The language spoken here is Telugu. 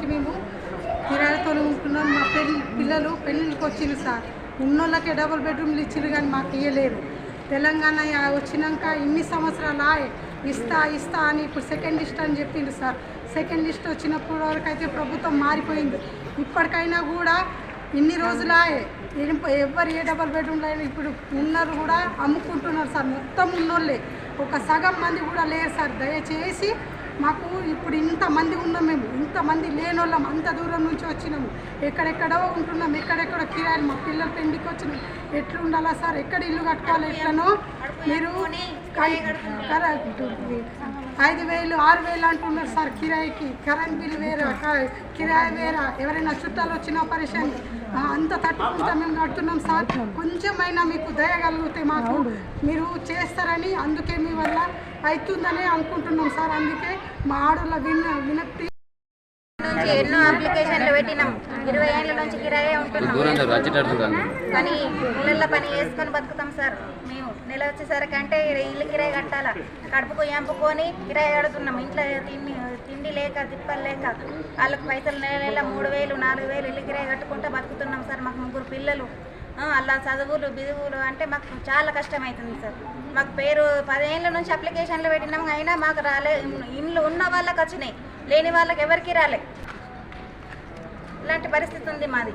నుంచి మేము కిరాయితో ఉంటున్నాం. మా పెళ్ళి పిల్లలు పెళ్ళిళ్ళకి వచ్చింది సార్. ఉన్నోళ్ళకే డబుల్ బెడ్రూమ్లు ఇచ్చిండ్రు కానీ మాకు ఇవ్వలేరు తెలంగాణ వచ్చినాక ఇన్ని సంవత్సరాలు ఆయే ఇస్తా ఇస్తా అని ఇప్పుడు సెకండ్ లిస్ట్ అని చెప్పిండు సార్. సెకండ్ లిస్ట్ వచ్చినప్పుడు వరకు అయితే ప్రభుత్వం మారిపోయింది. ఇప్పటికైనా కూడా ఇన్ని రోజులాయే ఏం- ఎవ్వరు ఏ డబల్ బెడ్రూమ్లో అయినా ఇప్పుడు ఉన్నారు కూడా అమ్ముకుంటున్నారు సార్. మొత్తం ఉన్నోళ్ళే. ఒక సగం మంది కూడా లేరు సార్. దయచేసి మాకు ఇప్పుడు ఇంతమంది ఉన్నాం మేము ఇంతమంది లేనోళ్ళం అంత దూరం నుంచి వచ్చినాము. ఎక్కడెక్కడో ఉంటున్నాం ఎక్కడెక్కడో కిరాయిలు మా పిల్లల పెండికి వచ్చినాం ఎట్లా ఉండాలా సార్? ఎక్కడ ఇల్లు కట్టుకోవాలి? ఎట్లనో మీరు కరెక్ట్. ఐదు వేలు ఆరు వేలు అంటున్నారు సార్ కిరాయికి. కరెంట్ బిల్ వేరా క- కిరాయి వేరా? ఎవరైనా చుట్టాలు వచ్చినా పరిశాన్ అంత తట్టుకుంటా మేము కడుతున్నాం సార్. కొంచెమైనా మీకు దయగలిగితే మాకు మీరు చేస్తారని అందుకే మీ వల్ల అవుతుందని అనుకుంటున్నాం సార్. అందుకే మా ఆడోళ్ళ విన వినక్తి నుంచి ఎన్నో అప్లికేషన్లు పెట్టినాం. ఇరవై ఏళ్ళ నుంచి కిరాయే ఉంటున్నాం. కానీ ఇళ్ళల్లో పని చేసుకొని బతుకుతాం సార్. మేము నెల వచ్చేసరికి అంటే ఇల్లు కిరాయి కట్టాలా. కడుపుకు ఎంపుకొని కిరాయి కడుతున్నాం. ఇంట్లో తిండి తిండి లేక తిప్పలు లేక వాళ్ళకి పైసలు నెల నెల మూడు వేలు నాలుగు వేలు ఇల్లు కిరాయి కట్టుకుంటూ బతుకుతున్నాం సార్ మాకు ముగ్గురు పిల్లలు. అలా చదువులు బిదువులు అంటే మాకు చాలా కష్టమవుతుంది సార్. మాకు పేరు పదేళ్ళ నుంచి అప్లికేషన్లు పెట్టినాం. అయినా మాకు రాలే. ఇండ్లు ఉన్న వాళ్ళకి వచ్చినాయి. లేని వాళ్ళకి ఎవరికి రాలే. ఇలాంటి పరిస్థితి ఉంది మాది.